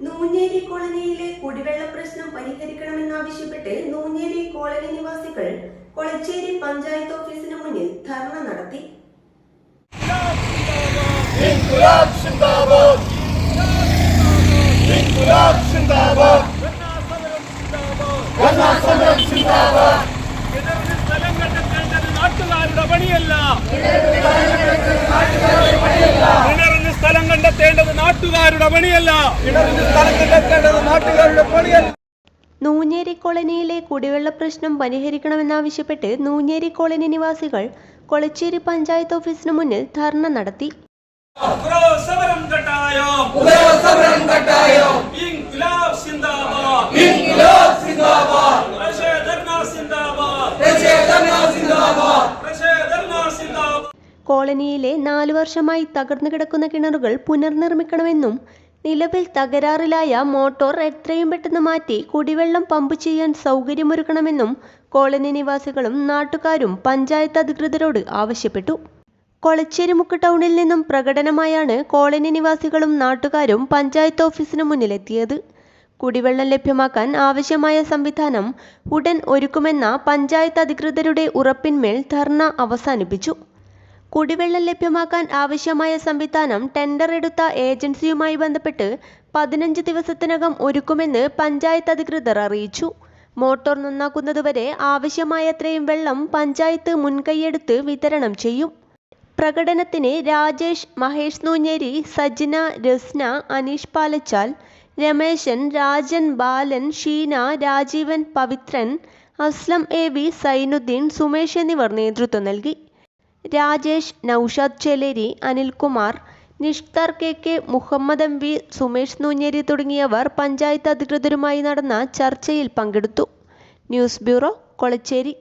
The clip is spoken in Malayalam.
നൂഞ്ഞേരി കോളനിയിലെ കുടിവെള്ള പ്രശ്നം പരിഹരിക്കണമെന്നാവശ്യപ്പെട്ട് നൂഞ്ഞേരി കോളനി നിവാസികൾ കൊളച്ചേരി പഞ്ചായത്ത് ഓഫീസിന് മുന്നിൽ ധർണ നടത്തി. സ്ഥലം കണ്ടെത്തേണ്ടത് നാട്ടുകാരുടെ പണിയല്ല. നാട്ടുകാരുടെ പണിയല്ല. നാട്ടുകാരുടെ നൂഞ്ഞേരി കോളനിയിലെ കുടിവെള്ള പ്രശ്നം പരിഹരിക്കണമെന്നാവശ്യപ്പെട്ട് നൂഞ്ഞേരി കോളനി നിവാസികൾ കൊളച്ചേരി പഞ്ചായത്ത് ഓഫീസിന് മുന്നിൽ ധർണ നടത്തി. കോളനിയിലെ നാലു വർഷമായി തകർന്നു കിടക്കുന്ന കിണറുകൾ പുനർനിർമ്മിക്കണമെന്നും നിലവിൽ തകരാറിലായ മോട്ടോർ എത്രയും പെട്ടെന്ന് മാറ്റി കുടിവെള്ളം പമ്പ് ചെയ്യാൻ സൗകര്യമൊരുക്കണമെന്നും കോളനി നിവാസികളും നാട്ടുകാരും പഞ്ചായത്ത് അധികൃതരോട് ആവശ്യപ്പെട്ടു. കൊളച്ചേരിമുക്ക് ടൗണിൽ നിന്നും പ്രകടനമായാണ് കോളനി നിവാസികളും നാട്ടുകാരും പഞ്ചായത്ത് ഓഫീസിന് മുന്നിലെത്തിയത്. കുടിവെള്ളം ലഭ്യമാക്കാൻ ആവശ്യമായ സംവിധാനം ഉടൻ ഒരുക്കുമെന്ന പഞ്ചായത്ത് അധികൃതരുടെ ഉറപ്പിന്മേൽ ധർണ അവസാനിപ്പിച്ചു. കുടിവെള്ളം ലഭ്യമാക്കാൻ ആവശ്യമായ സംവിധാനം ടെൻഡർ എടുത്ത ഏജൻസിയുമായി ബന്ധപ്പെട്ട് പതിനഞ്ച് ദിവസത്തിനകം ഒരുക്കുമെന്ന് പഞ്ചായത്ത് അധികൃതർ അറിയിച്ചു. മോട്ടോർ നന്നാക്കുന്നതുവരെ ആവശ്യമായത്രയും വെള്ളം പഞ്ചായത്ത് മുൻകൈയെടുത്ത് വിതരണം ചെയ്യും. പ്രകടനത്തിന് രാജേഷ് മഹേഷ് നൂഞ്ഞേരി സജ്ന രസ്ന അനീഷ് പാലച്ചാൽ രമേശൻ രാജൻ ബാലൻ ഷീന രാജീവൻ പവിത്രൻ അസ്ലം എ വി സൈനുദ്ദീൻ സുമേഷ് എന്നിവർ നേതൃത്വം നൽകി. Rajesh Naushad Cheleri Anilkumar Nishthar K K Muhammad M V Sumesh Noonjeri തുടങ്ങിയവർ പഞ്ചായത്ത് അധികൃതരുമായി നടന്ന ചർച്ചയിൽ പങ്കെടുത്തു. News bureau Kolachery.